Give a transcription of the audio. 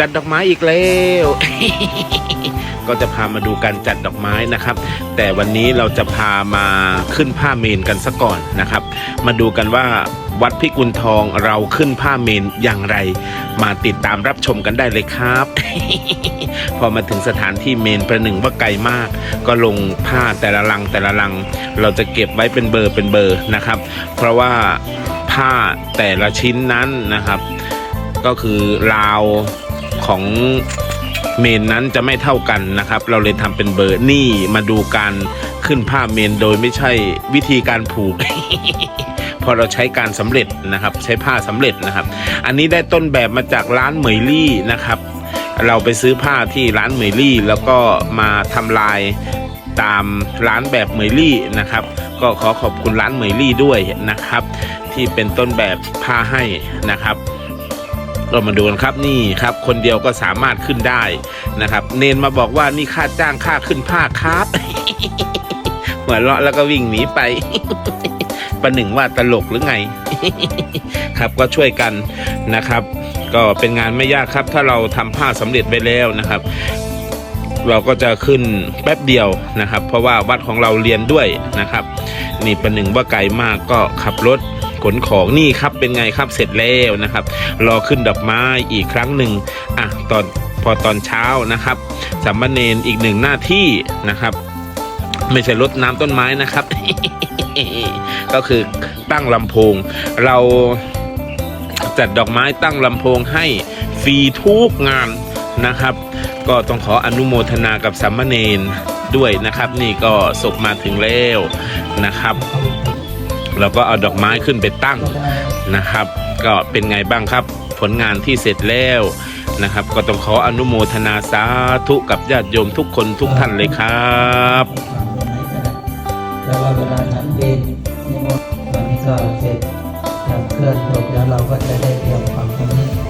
จัดดอกไม้อีกแล้วก็จะพามาดูการจัดดอกไม้นะครับ แต่วันนี้เราจะพามาขึ้นผ้าเมนกันซะก่อนนะครับ มาดูกันว่าวัดพิกุลทองเราขึ้นผ้าเมนอย่างไร มาติดตามรับชมกันได้เลยครับ พอมาถึงสถานที่เมนประหนึ่งว่าไกลมาก ก็ลงผ้าแต่ละลังแต่ละลัง เราจะเก็บไว้เป็นเบอร์เป็นเบอร์นะครับ เพราะว่าผ้าแต่ละชิ้นนั้นนะครับ ก็คือราว ของเมนนั้นจะไม่เท่ากันนะครับ เราเลยทำเป็นเบอร์นี่มาดูการขึ้นผ้าเมนโดยไม่ใช่วิธีการผูก พอเราใช้การสำเร็จนะครับ ใช้ผ้าสำเร็จนะครับ อันนี้ได้ต้นแบบมาจากร้านเหมยลี่นะครับ เราไปซื้อผ้าที่ร้านเหมยลี่ แล้วก็มาทำลายตามร้านแบบเหมยลี่นะครับ ก็ขอขอบคุณร้านเหมยลี่ด้วยนะครับ ที่เป็นต้นแบบผ้าให้นะครับ เรามาดูกันครับนี่ครับ คนเดียวก็สามารถขึ้นได้นะครับ เนนมาบอกว่านี่ค่าจ้างค่าขึ้นผ้าครับหัวเราะแล้วก็วิ่งหนีไปประหนึ่งว่าตลกหรือไง ครับก็ช่วยกันนะครับ ก็เป็นงานไม่ยากครับ ถ้าเราทำผ้าสำเร็จไปแล้วนะครับ เราก็จะขึ้นแป๊บเดียวนะครับ เพราะว่าวัดของเราเรียนด้วยนะครับ นี่ประหนึ่งว่าไกลมากก็ขับรถ ขนของนี่ครับเป็นไงครับเสร็จแล้วนะครับ รอขึ้นดอกไม้อีกครั้งหนึ่งอะตอนพอตอนเช้านะครับสามเณรอีกหนึ่งหน้าที่นะครับ ไม่ใช่รดน้ำต้นไม้นะครับ ก็คือตั้งลำโพง เราจัดดอกไม้ตั้งลำโพงให้ฟรีทุกงานนะครับ ก็ต้องขออนุโมทนากับสามเณรด้วยนะครับ นี่ก็ศพมาถึงแล้วนะครับ เราก็เอาดอกไม้ขึ้นไปตั้งนะครับ ก็เป็นไงบ้างครับ ผลงานที่เสร็จแล้วนะครับ ก็ต้องขออนุโมทนาสาธุกับญาติโยมทุกคนทุกท่านเลยครับแล้วเวลาฉันเย็นิมนต์วันนี้ก็เสร็จเคลื่อนจบแล้วเราก็จะได้เตรียมความพร้อม